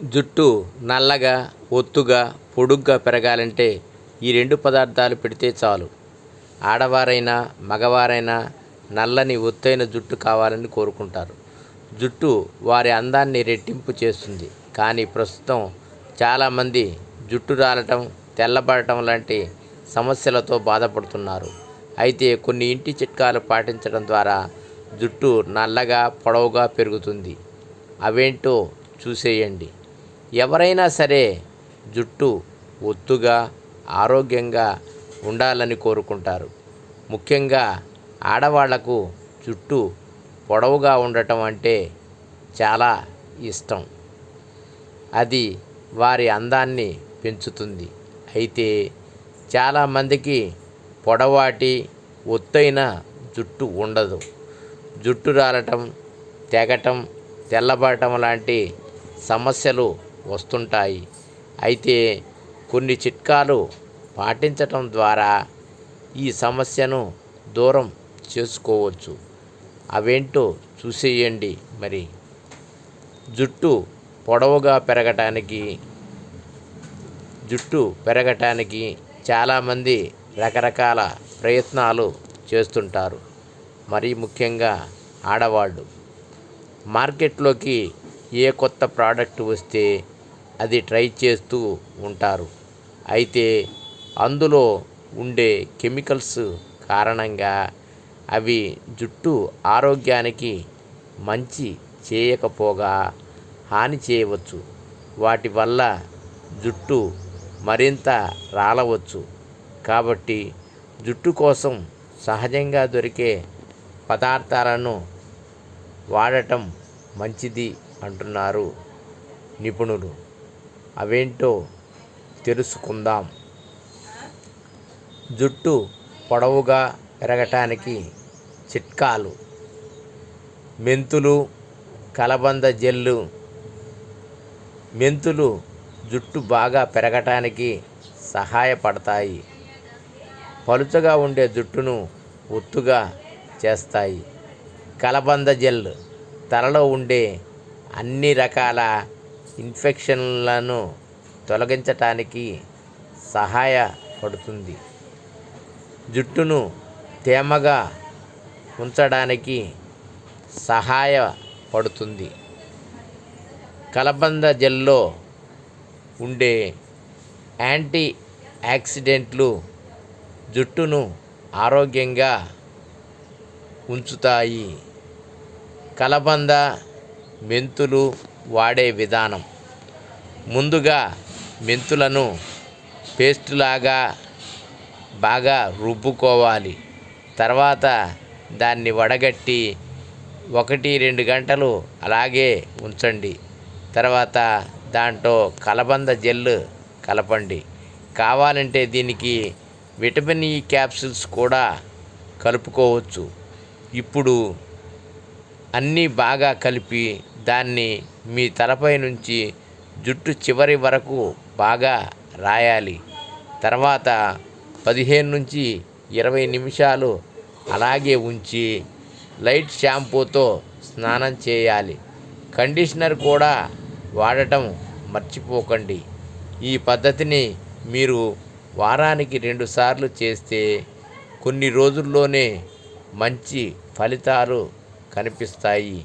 జుట్టు నల్లగా ఒత్తుగా పొడుగ్గా పెరగాలంటే ఈ రెండు పదార్థాలు పెడితే చాలు. ఆడవారైనా మగవారైనా నల్లని ఒత్తైన జుట్టు కావాలని కోరుకుంటారు. జుట్టు వారి అందాన్ని రెట్టింపు చేస్తుంది. కానీ ప్రస్తుతం చాలామంది జుట్టు రాలటం తెల్లబడటం లాంటి సమస్యలతో బాధపడుతున్నారు. అయితే కొన్ని ఇంటి చిట్కాలు పాటించడం ద్వారా జుట్టు నల్లగా పొడవుగా పెరుగుతుంది. అవేంటో చూసేయండి. ఎవరైనా సరే జుట్టు ఒత్తుగా ఆరోగ్యంగా ఉండాలని కోరుకుంటారు. ముఖ్యంగా ఆడవాళ్ళకు జుట్టు పొడవుగా ఉండటం అంటే చాలా ఇష్టం. అది వారి అందాన్ని పెంచుతుంది. అయితే చాలామందికి పొడవాటి ఒత్తైన జుట్టు ఉండదు. జుట్టు రాలటం తెగటం తెల్లబడటం లాంటి సమస్యలు వస్తుంటాయి. అయితే కొన్ని చిట్కాలు పాటించటం ద్వారా ఈ సమస్యను దూరం చేసుకోవచ్చు. అవేంటో చూసేయండి మరి. జుట్టు పొడవుగా పెరగటానికి జుట్టు పెరగటానికి చాలామంది రకరకాల ప్రయత్నాలు చేస్తుంటారు. మరీ ముఖ్యంగా ఆడవాళ్ళు. మార్కెట్లోకి ఏ కొత్త ప్రోడక్ట్ వస్తే అది ట్రై చేస్తూ ఉంటారు. అయితే అందులో ఉండే కెమికల్స్ కారణంగా అవి జుట్టు ఆరోగ్యానికి మంచి చేయకపోగా హాని చేయవచ్చు. వాటి వల్ల జుట్టు మరింత రాలవచ్చు. కాబట్టి జుట్టు కోసం సహజంగా దొరికే పదార్థాలను వాడటం మంచిది అంటున్నారు నిపుణులు. అవేంటో తెలుసుకుందాం. జుట్టు పొడవుగా పెరగటానికి చిట్కాలు. మెంతులు కలబంద జెల్లు. మెంతులు జుట్టు బాగా పెరగటానికి సహాయపడతాయి. పలుచగా ఉండే జుట్టును ఒత్తుగా చేస్తాయి. కలబంద జెల్ తలలో ఉండే అన్ని రకాల ఇన్ఫెక్షన్లను తొలగించటానికి సహాయపడుతుంది జుట్టును తేమగా ఉంచడానికి సహాయపడుతుంది కలబంద జెల్లో ఉండే యాంటీ యాక్సిడెంట్లు జుట్టును ఆరోగ్యంగా ఉంచుతాయి. కలబంద మెంతులు వాడే విధానం. ముందుగా మెంతులను పేస్ట్ లాగా బాగా రుబ్బుకోవాలి. తర్వాత దాన్ని వడగట్టి ఒకటి రెండు గంటలు అలాగే ఉంచండి. తర్వాత దాంట్లో కలబంద జెల్ కలపండి. కావాలంటే దీనికి విటమిన్ ఈ క్యాప్సిల్స్ కూడా కలుపుకోవచ్చు. ఇప్పుడు అన్నీ బాగా కలిపి దాన్ని మీ తలపై నుంచి జుట్టు చివరి వరకు బాగా రాయాలి. తర్వాత పదిహేను నుంచి ఇరవై నిమిషాలు అలాగే ఉంచి లైట్ షాంపూతో స్నానం చేయాలి. కండిషనర్ కూడా వాడటం మర్చిపోకండి. ఈ పద్ధతిని మీరు వారానికి రెండుసార్లు చేస్తే కొన్ని రోజుల్లోనే మంచి ఫలితాలు కనిపిస్తాయి.